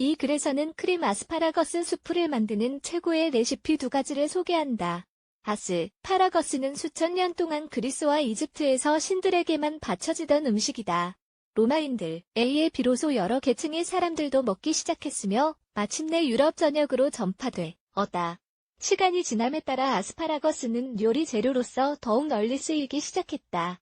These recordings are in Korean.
이 글에서는 크림 아스파라거스 수프를 만드는 최고의 레시피 두 가지를 소개한다. 아스 파라거스는 수천 년 동안 그리스와 이집트에서 신들에게만 바쳐지던 음식이다. 로마인들, A에 비로소 여러 계층의 사람들도 먹기 시작했으며 마침내 유럽 전역으로 전파돼 어다. 시간이 지남에 따라 아스파라거스는 요리 재료로서 더욱 널리 쓰이기 시작했다.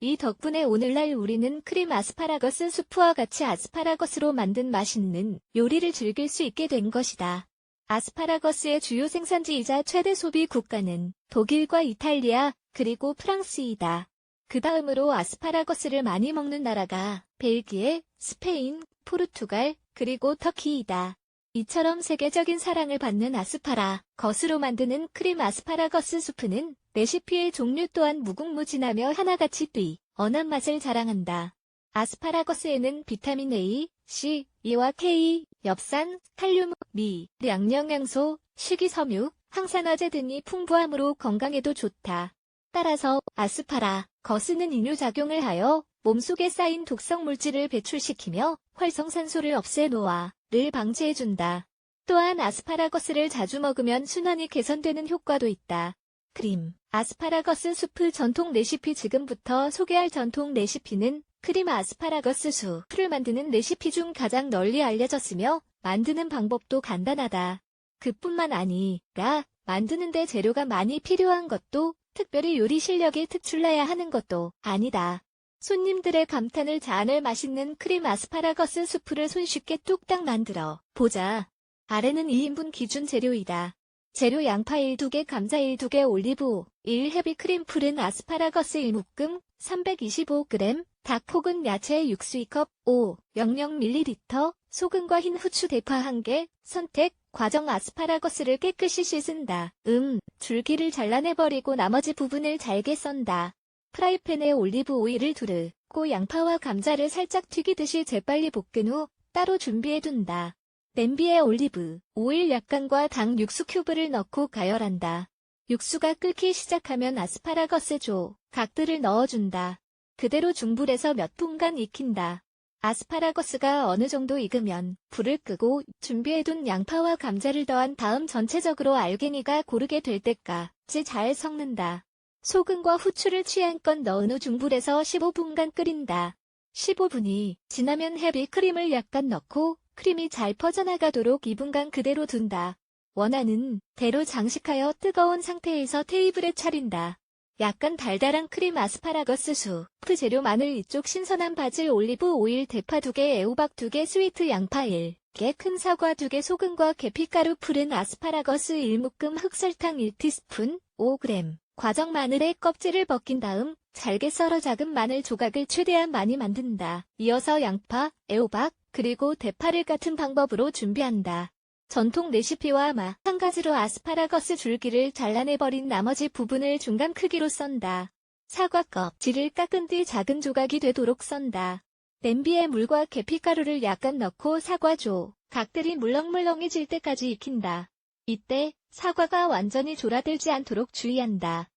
이 덕분에 오늘날 우리는 크림 아스파라거스 수프와 같이 아스파라거스로 만든 맛있는 요리를 즐길 수 있게 된 것이다. 아스파라거스의 주요 생산지이자 최대 소비 국가는 독일과 이탈리아, 그리고 프랑스이다. 그 다음으로 아스파라거스를 많이 먹는 나라가 벨기에, 스페인, 포르투갈, 그리고 터키이다. 이처럼 세계적인 사랑을 받는 아스파라, 것으로 만드는 크림 아스파라거스 수프는 레시피의 종류 또한 무궁무진하며 하나같이 뛰, 언한 맛을 자랑한다. 아스파라거스에는 비타민 A, C, E와 K, 엽산, 칼륨, 미, 양영양소, 식이섬유, 항산화제 등이 풍부하므로 건강에도 좋다. 따라서 아스파라, 거스는 이뇨작용을 하여 몸속에 쌓인 독성 물질을 배출시키며 활성산소를 없애놓아 를 방지해준다. 또한 아스파라거스를 자주 먹으면 순환이 개선되는 효과도 있다. 크림, 아스파라거스 수프 전통 레시피 지금부터 소개할 전통 레시피는 크림 아스파라거스 수프를 만드는 레시피 중 가장 널리 알려졌으며 만드는 방법도 간단하다. 그뿐만 아니라 만드는데 재료가 많이 필요한 것도 특별히 요리 실력이 특출나야 하는 것도 아니다. 손님들의 감탄을 자아낼 맛있는 크림 아스파라거스 수프를 손쉽게 뚝딱 만들어 보자. 아래는 2인분 기준 재료이다. 재료 양파 1두개, 감자 1두개, 올리브 1 헤비크림 푸른 아스파라거스 1묶음 325g, 닭 혹은 야채 육수 2컵 5, 00ml, 소금과 흰 후추 대파 1개, 선택, 과정 아스파라거스를 깨끗이 씻은다. 음, 줄기를 잘라내버리고 나머지 부분을 잘게 썬다. 프라이팬에 올리브 오일을 두르고 양파와 감자를 살짝 튀기듯이 재빨리 볶은 후 따로 준비해둔다. 냄비에 올리브, 오일 약간과 당 육수 큐브를 넣고 가열한다. 육수가 끓기 시작하면 아스파라거스 조, 각들을 넣어준다. 그대로 중불에서 몇 분간 익힌다. 아스파라거스가 어느 정도 익으면 불을 끄고 준비해둔 양파와 감자를 더한 다음 전체적으로 알갱이가 고르게 될 때까지 잘 섞는다. 소금과 후추를 취향껏 넣은 후 중불에서 15분간 끓인다. 15분이 지나면 헤비 크림을 약간 넣고 크림이 잘 퍼져나가도록 2분간 그대로 둔다. 원하는 대로 장식하여 뜨거운 상태에서 테이블에 차린다. 약간 달달한 크림 아스파라거스 수 프 재료 마늘 이쪽 신선한 바질 올리브 오일 대파 2개 애호박 2개 스위트 양파 1개 큰 사과 2개 소금과 계피가루 푸른 아스파라거스 1묶음 흑설탕 1티스푼 5g 과정 마늘의 껍질을 벗긴 다음 잘게 썰어 작은 마늘 조각을 최대한 많이 만든다. 이어서 양파, 애호박, 그리고 대파를 같은 방법으로 준비한다. 전통 레시피와 마찬가지로 아스파라거스 줄기를 잘라내버린 나머지 부분을 중간 크기로 썬다. 사과 껍질을 깎은 뒤 작은 조각이 되도록 썬다. 냄비에 물과 계피가루를 약간 넣고 사과조, 각들이 물렁물렁해질 때까지 익힌다. 이때 사과가 완전히 졸아들지 않도록 주의한다.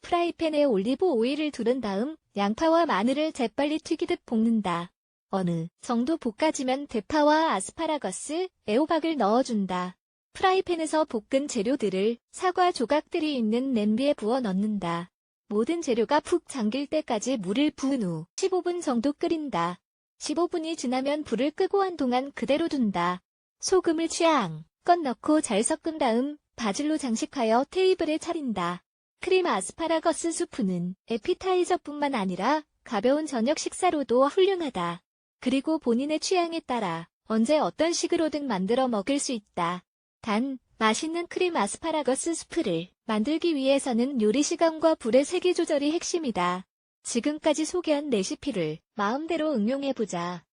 프라이팬에 올리브 오일을 두른 다음 양파와 마늘을 재빨리 튀기듯 볶는다. 어느 정도 볶아지면 대파와 아스파라거스, 애호박을 넣어준다. 프라이팬에서 볶은 재료들을 사과 조각들이 있는 냄비에 부어 넣는다. 모든 재료가 푹 잠길 때까지 물을 부은 후 15분 정도 끓인다. 15분이 지나면 불을 끄고 한동안 그대로 둔다. 소금을 취향껏 넣고 잘 섞은 다음 바질로 장식하여 테이블에 차린다. 크림 아스파라거스 수프는 에피타이저뿐만 아니라 가벼운 저녁 식사로도 훌륭하다. 그리고 본인의 취향에 따라 언제 어떤 식으로든 만들어 먹을 수 있다. 단, 맛있는 크림 아스파라거스 수프를 만들기 위해서는 요리 시간과 불의 세기 조절이 핵심이다. 지금까지 소개한 레시피를 마음대로 응용해보자.